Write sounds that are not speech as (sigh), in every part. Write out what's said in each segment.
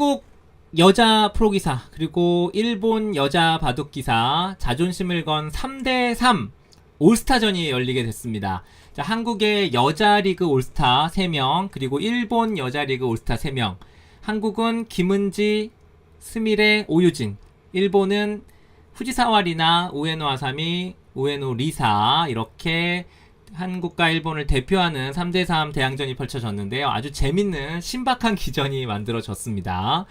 한국 여자 프로기사 그리고 일본 여자 바둑기사 자존심을 건 3대3 올스타전이 열리게 됐습니다. 자, 한국의 여자 리그 올스타 3명 그리고 일본 여자 리그 올스타 3명. 한국은 김은지, 스미레, 오유진. 일본은 후지사와 리나, 우에노 아사미, 우에노 리사. 이렇게 한국과 일본을 대표하는 3대3 대항전이 펼쳐졌는데요. 아주 재밌는 신박한 기전이 만들어졌습니다.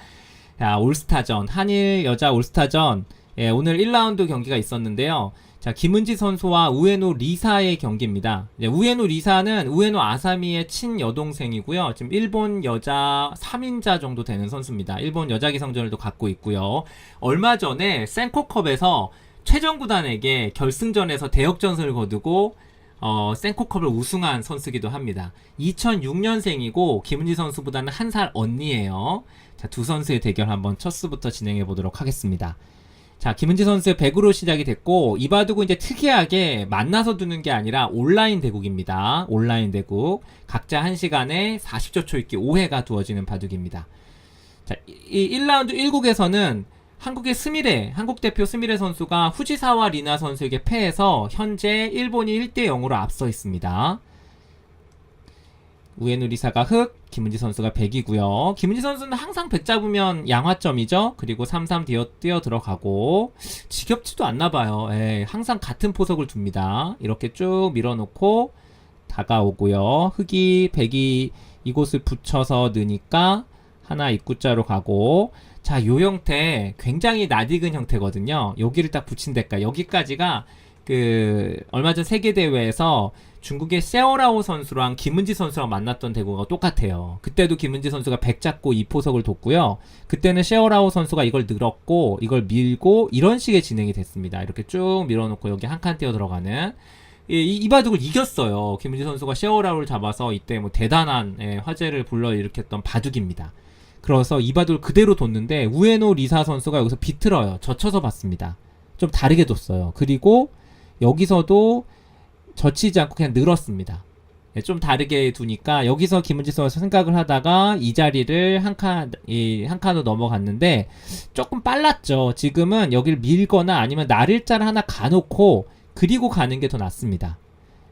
자, 올스타전, 한일 여자 올스타전. 예, 오늘 1라운드 경기가 있었는데요. 자, 김은지 선수와 우에노 리사의 경기입니다. 이제 우에노 리사는 우에노 아사미의 친여동생이고요. 지금 일본 여자 3인자 정도 되는 선수입니다. 일본 여자 기성전을도 갖고 있고요. 얼마 전에 센코컵에서 최정구단에게 결승전에서 대역전승을 거두고 어, 센코컵을 우승한 선수기도 합니다. 2006년생이고 김은지 선수보다는 한 살 언니예요. 자, 두 선수의 대결 한번 첫 수부터 진행해 보도록 하겠습니다. 자, 김은지 선수의 100으로 시작이 됐고 이 바둑은 이제 특이하게 만나서 두는 게 아니라 온라인 대국입니다. 온라인 대국. 각자 1시간에 40초 초읽기 5회가 두어지는 바둑입니다. 자, 이 1라운드 1국에서는 한국의 스미레, 한국 대표 스미레 선수가 후지사와 리나 선수에게 패해서 현재 일본이 1대 0으로 앞서 있습니다. 우에누 리사가 흑, 김은지 선수가 100이고요. 김은지 선수는 항상 100 잡으면 양화점이죠. 그리고 33 뛰어, 뛰어 들어가고 지겹지도 않나 봐요. 예, 항상 같은 포석을 둡니다. 이렇게 쭉 밀어놓고 다가오고요. 흑이 100이 이곳을 붙여서 넣으니까 하나 입구자로 가고 자, 요 형태 굉장히 낯익은 형태거든요. 여기를 딱 붙인 데까 여기까지가 그 얼마 전 세계 대회에서 중국의 세오라오 선수랑 김은지 선수랑 만났던 대구가 똑같아요. 그때도 김은지 선수가 100 잡고 2포석을 뒀고요. 그때는 세오라오 선수가 이걸 늘었고 이걸 밀고 이런 식의 진행이 됐습니다. 이렇게 쭉 밀어놓고 여기 한 칸 띄어 들어가는 이, 이, 이 바둑을 이겼어요. 김은지 선수가 셰오라우를 잡아서 이때 뭐 대단한 예, 화제를 불러일으켰던 바둑입니다. 그래서 이 바둑을 그대로 뒀는데 우에노 리사 선수가 여기서 비틀어요. 젖혀서 봤습니다. 좀 다르게 뒀어요. 그리고 여기서도 젖히지 않고 그냥 늘었습니다. 예, 좀 다르게 두니까 여기서 김은지 선수 생각을 하다가 이 자리를 한 칸, 이, 한 칸으로 넘어갔는데 조금 빨랐죠. 지금은 여기를 밀거나 아니면 날일자를 하나 가놓고 그리고 가는 게 더 낫습니다.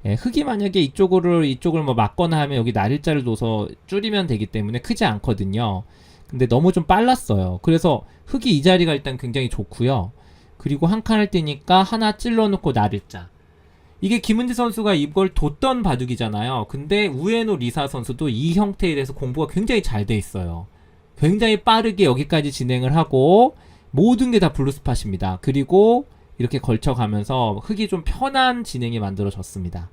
예, 흙이 만약에 이쪽으로 이쪽을 뭐 막거나 하면 여기 날일자를 둬서 줄이면 되기 때문에 크지 않거든요. 근데 너무 좀 빨랐어요. 그래서 흙이 이 자리가 일단 굉장히 좋고요. 그리고 한 칸을 띄니까 하나 찔러놓고 날일자. 이게 김은지 선수가 이걸 뒀던 바둑이잖아요. 근데 우에노 리사 선수도 이 형태에 대해서 공부가 굉장히 잘 돼 있어요. 굉장히 빠르게 여기까지 진행을 하고 모든 게 다 블루스팟입니다. 그리고 이렇게 걸쳐가면서 흙이 좀 편한 진행이 만들어졌습니다.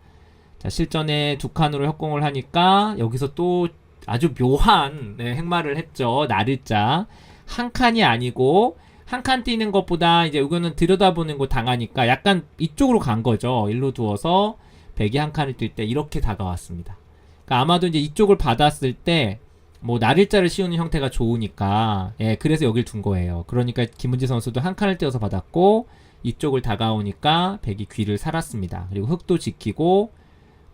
자, 실전에 두 칸으로 협공을 하니까 여기서 또 아주 묘한 네, 행마를 했죠. 날일자. 한 칸이 아니고 한 칸 뛰는 것보다 이제 이거는 들여다보는 거 당하니까 약간 이쪽으로 간 거죠. 일로 두어서 백이 한 칸을 뛸 때 이렇게 다가왔습니다. 그러니까 아마도 이제 이쪽을 받았을 때 뭐 날일자를 씌우는 형태가 좋으니까 예 그래서 여길 둔 거예요. 그러니까 김은지 선수도 한 칸을 띄어서 받았고 이쪽을 다가오니까 백이 귀를 살았습니다. 그리고 흙도 지키고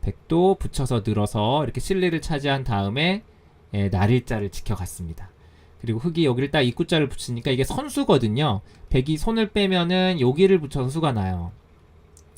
백도 붙여서 늘어서 이렇게 실리를 차지한 다음에 예, 날일자를 지켜갔습니다. 그리고 흙이 여기를 딱 입구자를 붙이니까 이게 선수거든요. 백이 손을 빼면은 여기를 붙여서 수가 나요.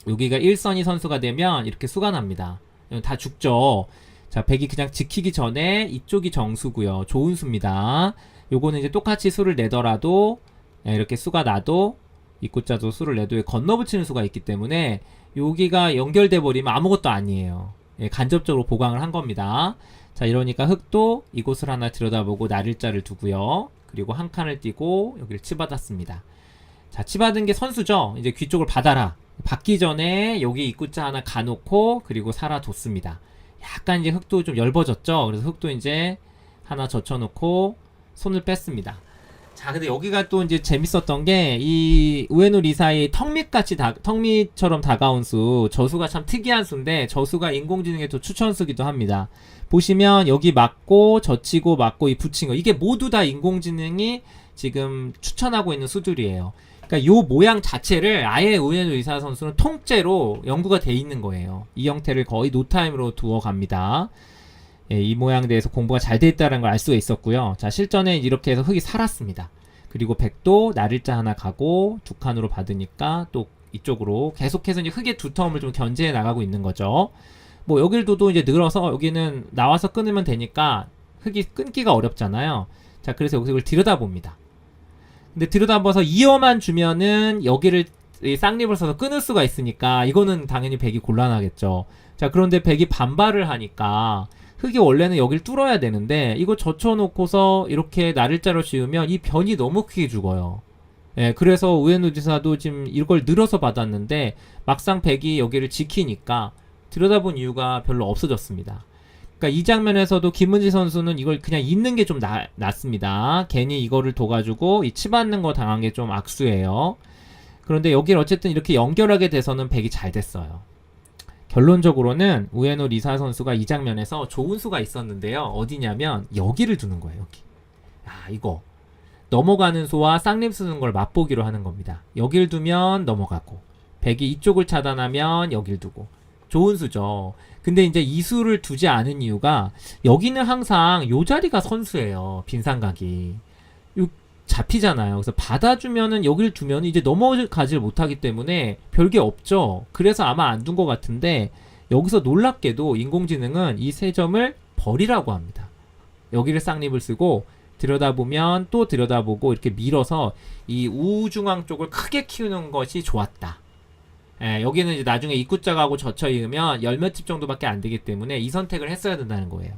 여기가 일선이 선수가 되면 이렇게 수가 납니다. 다 죽죠. 자, 백이 그냥 지키기 전에 이쪽이 정수고요. 좋은 수입니다. 요거는 이제 똑같이 수를 내더라도 예, 이렇게 수가 나도 입구자도 수를 내도 건너붙이는 수가 있기 때문에 여기가 연결돼 버리면 아무것도 아니에요. 예, 간접적으로 보강을 한 겁니다. 자, 이러니까 흙도 이곳을 하나 들여다보고 날일자를 두고요. 그리고 한 칸을 띄고 여기를 치받았습니다. 자, 치받은 게 선수죠. 이제 귀 쪽을 받아라. 받기 전에 여기 입구자 하나 가놓고 그리고 살아뒀습니다. 약간 이제 흙도 좀 얇아졌죠. 그래서 흙도 이제 하나 젖혀놓고 손을 뺐습니다. 자, 근데 여기가 또 이제 재밌었던 게 이 우에노 리사의 턱밑같이 다, 턱밑처럼 다가온 수, 저수가 참 특이한 수인데 저수가 인공지능의 또 추천수기도 합니다. 보시면 여기 맞고 젖히고 맞고 이 붙인 거 이게 모두 다 인공지능이 지금 추천하고 있는 수들이에요. 그러니까 요 모양 자체를 아예 우에노 리사 선수는 통째로 연구가 돼 있는 거예요. 이 형태를 거의 노타임으로 두어 갑니다. 예, 이 모양에 대해서 공부가 잘 돼 있다는 걸 알 수가 있었고요. 자, 실전에 이렇게 해서 흑이 살았습니다. 그리고 백도 날일자 하나 가고 두 칸으로 받으니까 또 이쪽으로 계속해서 이제 흑의 두 텀을 좀 견제해 나가고 있는 거죠. 뭐 여길 둬도 이제 늘어서 여기는 나와서 끊으면 되니까 흑이 끊기가 어렵잖아요. 자, 그래서 여기서 이걸 들여다봅니다. 근데 들여다봐서 이어만 주면은 여기를 이 쌍립을 써서 끊을 수가 있으니까 이거는 당연히 백이 곤란하겠죠. 자, 그런데 백이 반발을 하니까 흑이 원래는 여길 뚫어야 되는데 이거 젖혀놓고서 이렇게 날일자로 씌우면 이 변이 너무 크게 죽어요. 예, 그래서 우에노 지사도 지금 이걸 늘어서 받았는데 막상 백이 여기를 지키니까 들여다본 이유가 별로 없어졌습니다. 그러니까 이 장면에서도 김은지 선수는 이걸 그냥 있는 게 좀 낫습니다. 괜히 이거를 둬가지고 이 치받는 거 당한 게 좀 악수예요. 그런데 여기를 어쨌든 이렇게 연결하게 돼서는 백이 잘 됐어요. 결론적으로는 우에노 리사 선수가 이 장면에서 좋은 수가 있었는데요. 어디냐면 여기를 두는 거예요. 여기. 아 이거 넘어가는 수와 쌍립 쓰는 걸 맛보기로 하는 겁니다. 여길 두면 넘어가고 백이 이쪽을 차단하면 여길 두고 좋은 수죠. 근데 이제 이 수를 두지 않은 이유가 여기는 항상 요 자리가 선수예요. 빈상각이. 요 잡히잖아요. 그래서 받아주면은 여길 두면 이제 넘어가질 못하기 때문에 별게 없죠. 그래서 아마 안 둔 것 같은데 여기서 놀랍게도 인공지능은 이 세 점을 버리라고 합니다. 여기를 쌍립을 쓰고 들여다보면 또 들여다보고 이렇게 밀어서 이 우중앙 쪽을 크게 키우는 것이 좋았다. 예, 여기는 이제 나중에 입구자가하고 젖혀 이으면 열 몇 집 정도밖에 안 되기 때문에 이 선택을 했어야 된다는 거예요.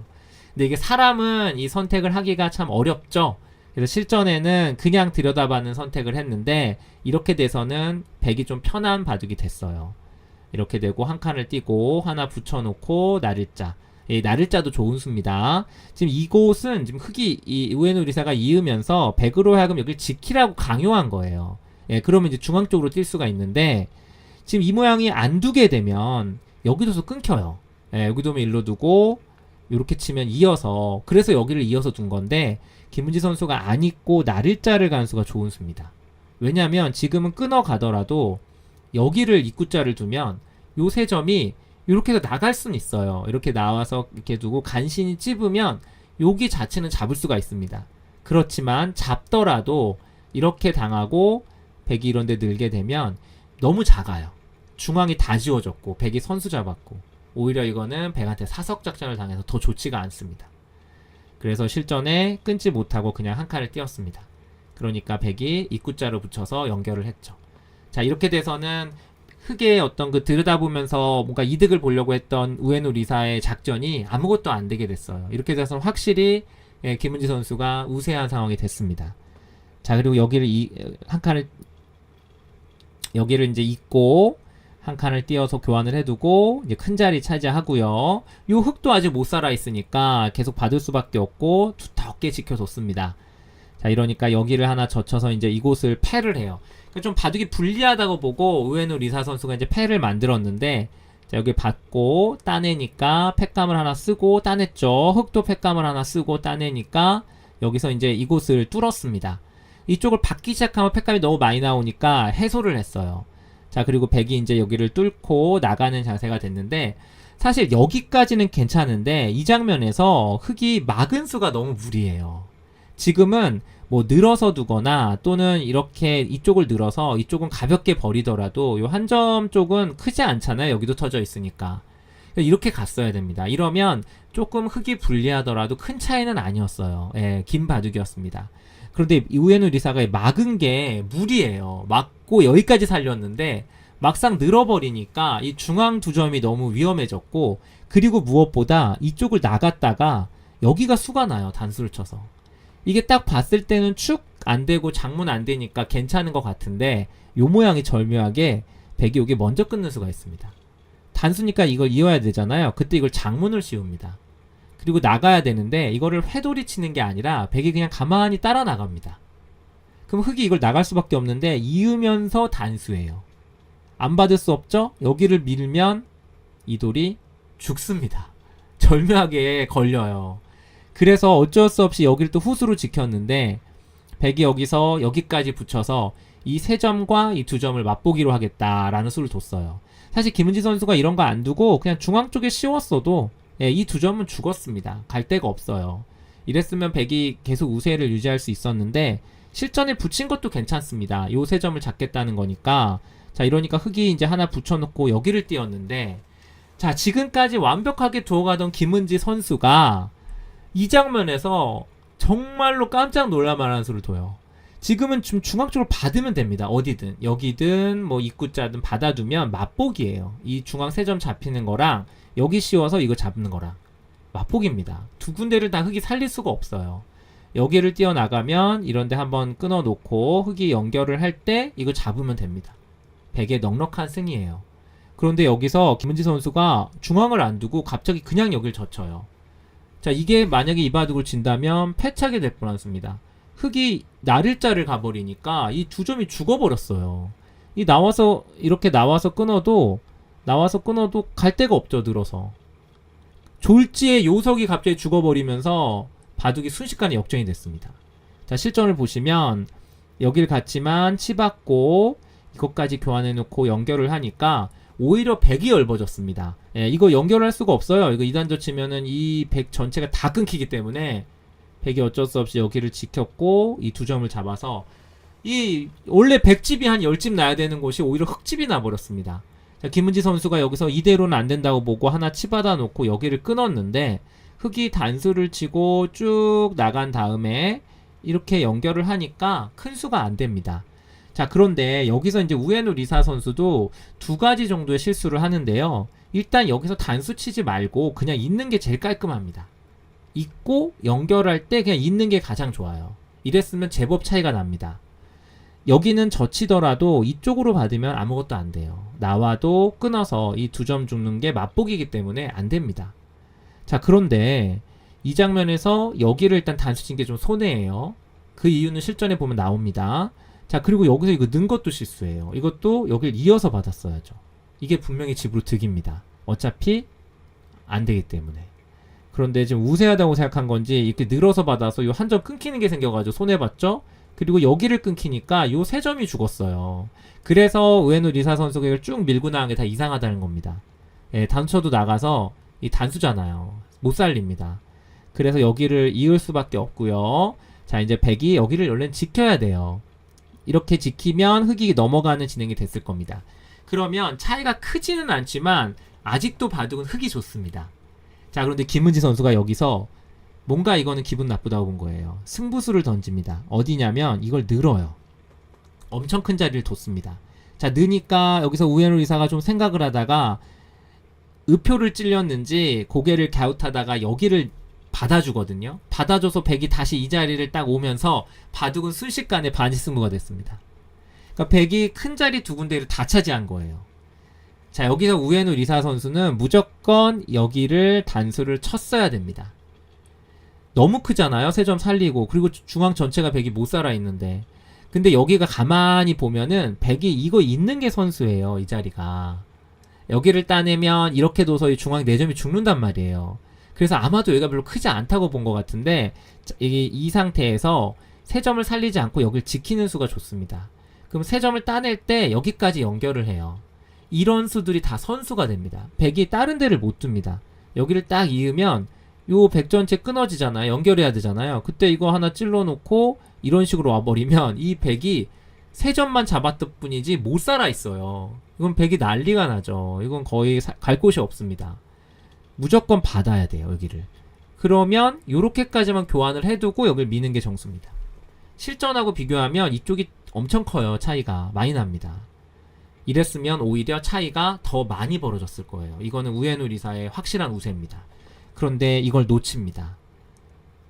근데 이게 사람은 이 선택을 하기가 참 어렵죠. 그래서 실전에는 그냥 들여다봐는 선택을 했는데 이렇게 돼서는 백이 좀 편한 바둑이 됐어요. 이렇게 되고 한 칸을 띄고 하나 붙여놓고 날일자. 예, 날일자도 좋은 수입니다. 지금 이곳은 지금 흑이 이 우에노 리사가 이으면서 백으로 하여금 여기를 지키라고 강요한 거예요. 예, 그러면 이제 중앙 쪽으로 뛸 수가 있는데 지금 이 모양이 안 두게 되면 여기도서 끊겨요. 예, 여기 두면 일로 두고 이렇게 치면 이어서 그래서 여기를 이어서 둔 건데 김은지 선수가 안 있고 날일자를 간 수가 좋은 수입니다. 왜냐하면 지금은 끊어 가더라도 여기를 입구자를 두면 요 세 점이 이렇게 해서 나갈 수는 있어요. 이렇게 나와서 이렇게 두고 간신히 찝으면 여기 자체는 잡을 수가 있습니다. 그렇지만 잡더라도 이렇게 당하고 백이 이런 데 늘게 되면 너무 작아요. 중앙이 다 지워졌고 백이 선수 잡았고 오히려 이거는 백한테 사석 작전을 당해서 더 좋지가 않습니다. 그래서 실전에 끊지 못하고 그냥 한 칸을 띄었습니다. 그러니까 백이 입구자로 붙여서 연결을 했죠. 자 이렇게 돼서는 흑의 어떤 그 들여다보면서 뭔가 이득을 보려고 했던 우에노 리사의 작전이 아무것도 안 되게 됐어요. 이렇게 돼서 확실히 예, 김은지 선수가 우세한 상황이 됐습니다. 자 그리고 여기를 이, 한 칸을 여기를 이제 잇고 한 칸을 띄어서 교환을 해두고 이제 큰 자리 차지하고요. 요 흙도 아직 못 살아 있으니까 계속 받을 수밖에 없고 두텁게 지켜줬습니다. 자 이러니까 여기를 하나 젖혀서 이제 이곳을 패를 해요. 그러니까 좀 바둑이 불리하다고 보고 우에노 리사 선수가 이제 패를 만들었는데 자 여기 받고 따내니까 팩감을 하나 쓰고 따냈죠. 흙도 팩감을 하나 쓰고 따내니까 여기서 이제 이곳을 뚫었습니다. 이쪽을 받기 시작하면 팩감이 너무 많이 나오니까 해소를 했어요. 자, 그리고 백이 이제 여기를 뚫고 나가는 자세가 됐는데, 사실 여기까지는 괜찮은데, 이 장면에서 흑이 막은 수가 너무 무리해요. 지금은 뭐 늘어서 두거나 또는 이렇게 이쪽을 늘어서 이쪽은 가볍게 버리더라도 요 한 점 쪽은 크지 않잖아요. 여기도 터져 있으니까. 이렇게 갔어야 됩니다. 이러면 조금 흑이 불리하더라도 큰 차이는 아니었어요. 예, 긴 바둑이었습니다. 그런데 우에노 리사가 막은 게 무리예요. 막고 여기까지 살렸는데 막상 늘어버리니까 이 중앙 두 점이 너무 위험해졌고 그리고 무엇보다 이쪽을 나갔다가 여기가 수가 나요. 단수를 쳐서. 이게 딱 봤을 때는 축 안 되고 장문 안 되니까 괜찮은 것 같은데 요 모양이 절묘하게 백이 여기 먼저 끊는 수가 있습니다. 단수니까 이걸 이어야 되잖아요. 그때 이걸 장문을 씌웁니다. 그리고 나가야 되는데 이거를 회돌이 치는 게 아니라 백이 그냥 가만히 따라 나갑니다. 그럼 흑이 이걸 나갈 수밖에 없는데 이으면서 단수예요. 안 받을 수 없죠? 여기를 밀면 이 돌이 죽습니다. (laughs) 절묘하게 걸려요. 그래서 어쩔 수 없이 여기를 또 후수로 지켰는데 백이 여기서 여기까지 붙여서 이 세 점과 이 두 점을 맛보기로 하겠다라는 수를 뒀어요. 사실 김은지 선수가 이런 거 안 두고 그냥 중앙 쪽에 씌웠어도 예, 이 두 점은 죽었습니다. 갈 데가 없어요. 이랬으면 백이 계속 우세를 유지할 수 있었는데 실전에 붙인 것도 괜찮습니다. 요 세 점을 잡겠다는 거니까 자 이러니까 흑이 이제 하나 붙여놓고 여기를 띄웠는데 자 지금까지 완벽하게 두어가던 김은지 선수가 이 장면에서 정말로 깜짝 놀랄만한 수를 둬요. 지금은 좀 중앙 쪽으로 받으면 됩니다. 어디든 여기든 뭐 입구자든 받아두면 맛보기예요. 이 중앙 세 점 잡히는 거랑 여기 씌워서 이거 잡는 거랑 맛보기입니다. 두 군데를 다 흙이 살릴 수가 없어요. 여기를 뛰어나가면 이런데 한번 끊어놓고 흙이 연결을 할 때 이거 잡으면 됩니다. 백의 넉넉한 승이에요. 그런데 여기서 김은지 선수가 중앙을 안 두고 갑자기 그냥 여길 젖혀요. 자 이게 만약에 이 바둑을 진다면 패착이 될 뻔했습니다. 흙이 나를자를 가버리니까 이 두 점이 죽어버렸어요. 이 나와서 이렇게 나와서 끊어도 나와서 끊어도 갈 데가 없죠 늘어서. 졸지에 요석이 갑자기 죽어버리면서 바둑이 순식간에 역전이 됐습니다. 자 실전을 보시면 여길 갔지만 치받고 이것까지 교환해놓고 연결을 하니까 오히려 백이 넓어졌습니다. 예, 이거 연결할 수가 없어요. 이거 2단조 치면은 이백 전체가 다 끊기기 때문에 백이 어쩔 수 없이 여기를 지켰고 이 두 점을 잡아서 이 원래 백집이 한 10집 나야 되는 곳이 오히려 흑집이 나버렸습니다. 자, 김은지 선수가 여기서 이대로는 안 된다고 보고 하나 치받아 놓고 여기를 끊었는데 흑이 단수를 치고 쭉 나간 다음에 이렇게 연결을 하니까 큰 수가 안 됩니다. 자, 그런데 여기서 이제 우에노 리사 선수도 두 가지 정도의 실수를 하는데요. 일단 여기서 단수 치지 말고 그냥 있는 게 제일 깔끔합니다. 있고 연결할 때 그냥 있는 게 가장 좋아요. 이랬으면 제법 차이가 납니다. 여기는 젖히더라도 이쪽으로 받으면 아무것도 안 돼요. 나와도 끊어서 이 두점 죽는 게 맛보기이기 때문에 안 됩니다. 자, 그런데 이 장면에서 여기를 일단 단수 친 게 좀 손해예요. 그 이유는 실전에 보면 나옵니다. 자, 그리고 여기서 이거 넣은 것도 실수예요. 이것도 여길 이어서 받았어야죠. 이게 분명히 집으로 득입니다. 어차피 안 되기 때문에. 그런데 지금 우세하다고 생각한 건지 이렇게 늘어서 받아서 이 한 점 끊기는 게 생겨가지고 손해봤죠? 그리고 여기를 끊기니까 요 세 점이 죽었어요. 그래서 우에노 리사 선수가 이걸 쭉 밀고 나간 게 다 이상하다는 겁니다. 예, 단수도 나가서 이 단수잖아요. 못 살립니다. 그래서 여기를 이을 수밖에 없고요. 자, 이제 백이 여기를 원래 지켜야 돼요. 이렇게 지키면 흑이 넘어가는 진행이 됐을 겁니다. 그러면 차이가 크지는 않지만 아직도 바둑은 흑이 좋습니다. 자, 그런데 김은지 선수가 여기서 뭔가 이거는 기분 나쁘다고 본 거예요. 승부수를 던집니다. 어디냐면 이걸 늘어요. 엄청 큰 자리를 뒀습니다. 자, 느니까 여기서 우에노 리사가 좀 생각을 하다가 의표를 찔렸는지 고개를 갸웃하다가 여기를 받아주거든요. 받아줘서 백이 다시 이 자리를 딱 오면서 바둑은 순식간에 반지 승부가 됐습니다. 그러니까 백이 큰 자리 두 군데를 다 차지한 거예요. 자, 여기서 우에노 리사 선수는 무조건 여기를 단수를 쳤어야 됩니다. 너무 크잖아요. 세 점 살리고 그리고 중앙 전체가 백이 못 살아 있는데. 근데 여기가 가만히 보면은 백이 이거 있는 게 선수예요. 이 자리가. 여기를 따내면 이렇게 이 중앙 4점이 죽는단 말이에요. 그래서 아마도 여기가 별로 크지 않다고 본 것 같은데 자, 이게 이 상태에서 세 점을 살리지 않고 여기를 지키는 수가 좋습니다. 그럼 세 점을 따낼 때 여기까지 연결을 해요. 이런 수들이 다 선수가 됩니다. 백이 다른 데를 못 둡니다. 여기를 딱 이으면 요백 전체 끊어지잖아요. 연결해야 되잖아요. 그때 이거 하나 찔러 놓고 이런 식으로 와버리면 이 백이 세 점만 잡았던 뿐이지 못 살아 있어요. 이건 백이 난리가 나죠. 이건 거의 사- 갈 곳이 없습니다. 무조건 받아야 돼요, 여기를. 그러면 요렇게까지만 교환을 해두고 여기를 미는 게 정수입니다. 실전하고 비교하면 이쪽이 엄청 커요, 차이가. 많이 납니다. 이랬으면 오히려 차이가 더 많이 벌어졌을 거예요. 이거는 우에노 리사의 확실한 우세입니다. 그런데 이걸 놓칩니다.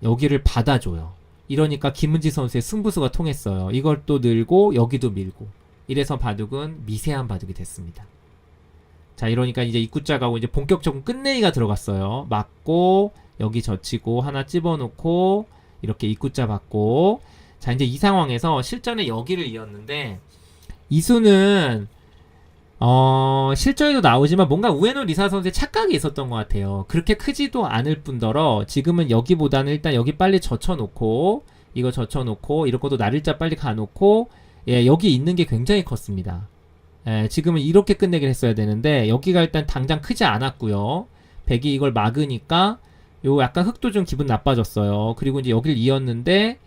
여기를 받아줘요. 이러니까 김은지 선수의 승부수가 통했어요. 이걸 또 늘고 여기도 밀고 이래서 바둑은 미세한 바둑이 됐습니다. 자 이러니까 이제 입구자 가고 이제 본격적인 끝내기가 들어갔어요. 맞고 여기 젖히고 하나 집어넣고 이렇게 입구자 받고 자 이제 이 상황에서 실전에 여기를 이었는데 이수는 어 실전에도 나오지만 뭔가 우에노 리사 선수의 착각이 있었던 것 같아요. 그렇게 크지도 않을 뿐더러 지금은 여기보다는 일단 여기 빨리 젖혀놓고 이거 젖혀놓고 이런 것도 나를자 빨리 가놓고 예 여기 있는 게 굉장히 컸습니다. 예, 지금은 이렇게 끝내긴 했어야 되는데 여기가 일단 당장 크지 않았고요. 백이 이걸 막으니까 요 약간 흙도 좀 기분 나빠졌어요. 그리고 이제 여기를 이었는데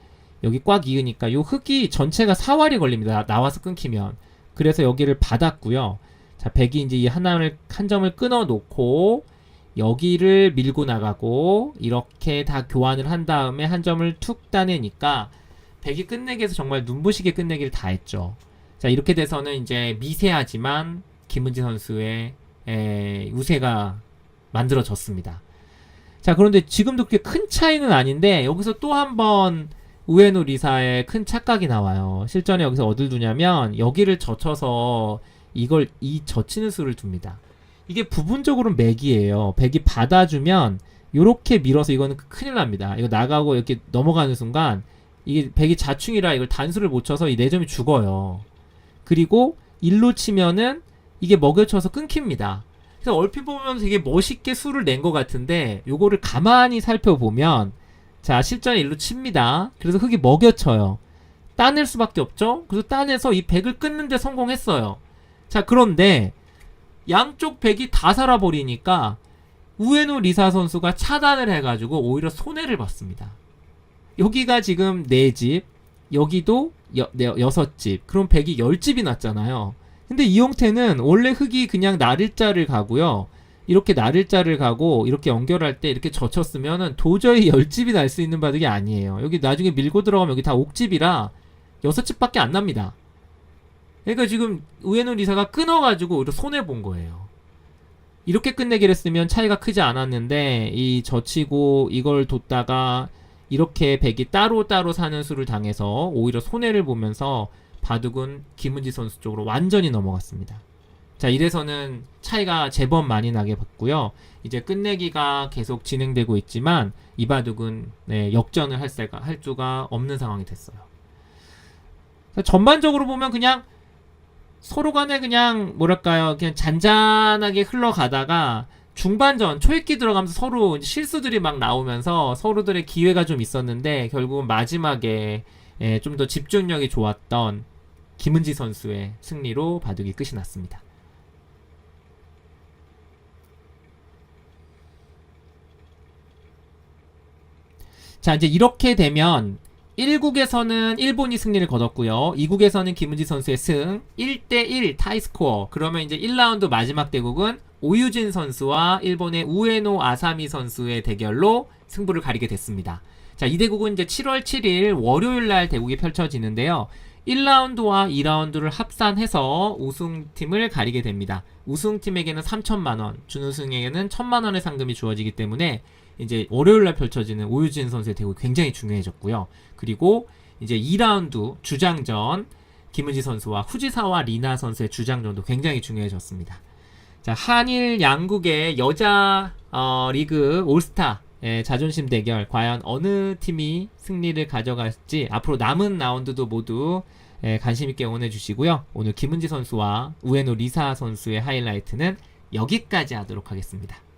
여기 꽉 이으니까 요 흙이 전체가 사활이 걸립니다. 나와서 끊기면. 그래서 여기를 받았고요. 자, 백이 이제 이 하나를 한 점을 끊어 놓고 여기를 밀고 나가고 이렇게 다 교환을 한 다음에 한 점을 툭 따내니까 백이 끝내기에서 정말 눈부시게 끝내기를 다 했죠. 자, 이렇게 돼서는 이제 미세하지만 김은지 선수의 에, 우세가 만들어졌습니다. 자, 그런데 지금도 그렇게 큰 차이는 아닌데 여기서 또 한번 우에노 리사의 큰 착각이 나와요. 실전에 여기서 어딜 두냐면 여기를 젖혀서 이걸 이 젖히는 수를 둡니다. 이게 부분적으로 맥이에요. 백이 받아주면 요렇게 밀어서 이거는 큰일 납니다. 이거 나가고 이렇게 넘어가는 순간 이게 백이 자충이라 이걸 단수를 못 쳐서 이네 점이 죽어요. 그리고 일로 치면은 이게 먹여쳐서 끊깁니다. 그래서 얼핏 보면 되게 멋있게 수를 낸 것 같은데 요거를 가만히 살펴보면 자 실전에 일로 칩니다. 그래서 흙이 먹여쳐요. 따낼 수밖에 없죠. 그래서 따내서 이 백을 끊는데 성공했어요. 자 그런데 양쪽 백이 다 살아버리니까 우에노 리사 선수가 차단을 해가지고 오히려 손해를 봤습니다. 여기가 지금 네 집, 여기도 여, 네, 여섯 집. 그럼 백이 열 집이 났잖아요. 근데 이 형태는 원래 흙이 그냥 나를자를 가고요. 이렇게 나를자를 가고 이렇게 연결할 때 이렇게 젖혔으면은 도저히 (laughs) 열 집이 날 수 있는 바둑이 아니에요. 여기 나중에 밀고 들어가면 여기 다 옥집이라 여섯 집밖에 안 납니다. 그러니까 지금 우에노 리사가 끊어가지고 손해 본 거예요. 이렇게 끝내기를 했으면 차이가 크지 않았는데 이 젖히고 이걸 뒀다가 이렇게 백이 따로 따로 사는 수를 당해서 오히려 손해를 보면서 바둑은 김은지 선수 쪽으로 완전히 넘어갔습니다. 자, 이래서는 차이가 제법 많이 나게 봤고요. 이제 끝내기가 계속 진행되고 있지만 이 바둑은 네, 역전을 할, 새가, 할 수가 없는 상황이 됐어요. 자, 전반적으로 보면 그냥 서로 간에 그냥 뭐랄까요 그냥 잔잔하게 흘러가다가 중반전 초읽기 들어가면서 서로 실수들이 막 나오면서 서로들의 기회가 좀 있었는데 결국은 마지막에 예, 좀더 집중력이 좋았던 김은지 선수의 승리로 바둑이 끝이 났습니다. 자 이제 이렇게 되면 1국에서는 일본이 승리를 거뒀고요. 2국에서는 김은지 선수의 승 1대1 타이스코어. 그러면 이제 1라운드 마지막 대국은 오유진 선수와 일본의 우에노 아사미 선수의 대결로 승부를 가리게 됐습니다. 자, 이 대국은 이제 7월 7일 월요일 날 대국이 펼쳐지는데요. 1라운드와 2라운드를 합산해서 우승팀을 가리게 됩니다. 우승팀에게는 3천만 원, 준우승에게는 1천만 원의 상금이 주어지기 때문에 이제 월요일 날 펼쳐지는 오유진 선수의 대국이 굉장히 중요해졌고요. 그리고 이제 2라운드 주장전 김은지 선수와 후지사와 리나 선수의 주장전도 굉장히 중요해졌습니다. 자, 한일 양국의 여자 어, 리그 올스타 예, 자존심 대결 과연 어느 팀이 승리를 가져갈지 앞으로 남은 라운드도 모두 예, 관심 있게 응원해 주시고요. 오늘 김은지 선수와 우에노 리사 선수의 하이라이트는 여기까지 하도록 하겠습니다.